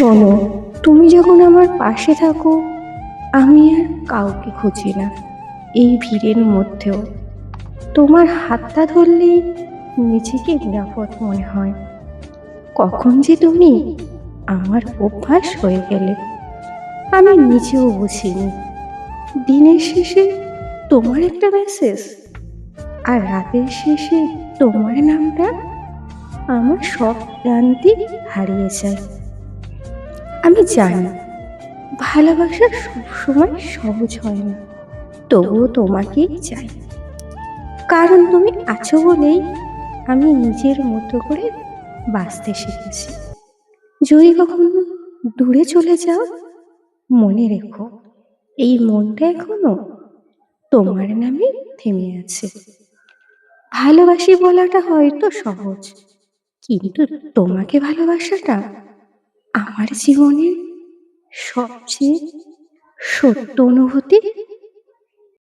শোনো, তুমি যখন আমার পাশে থাকো, আমি আর কাউকে খুঁজি না। এই ভিড়ের মধ্যেও তোমার হাতটা ধরলেই নিজেকে নিরাপদ মনে হয়। কখন যে তুমি আমার অভ্যাস হয়ে গেলে, আমি নিজেও বুঝিনি। দিনের শেষে তোমার একটা মেসেজ আর রাতের শেষে তোমার নামটা আমার সব ক্লান্তি হারিয়ে যায়। আমি জানি, ভালোবাসা সবসময় সহজ হয় না। তবুও তোমাকেই চাই। কারণ তুমি আছো বলেই আমি নিজের মতো করে বাঁচতে শিখেছি। যদি কখনো দূরে চলে যাও, মনে রেখো, এই মনটা এখনও তোমার নামে থেমে আছে। ভালোবাসি বলাটা হয়তো সহজ, কিন্তু তোমাকে ভালোবাসাটা আমার জীবনে সবচেয়ে সত্য অনুভূতি?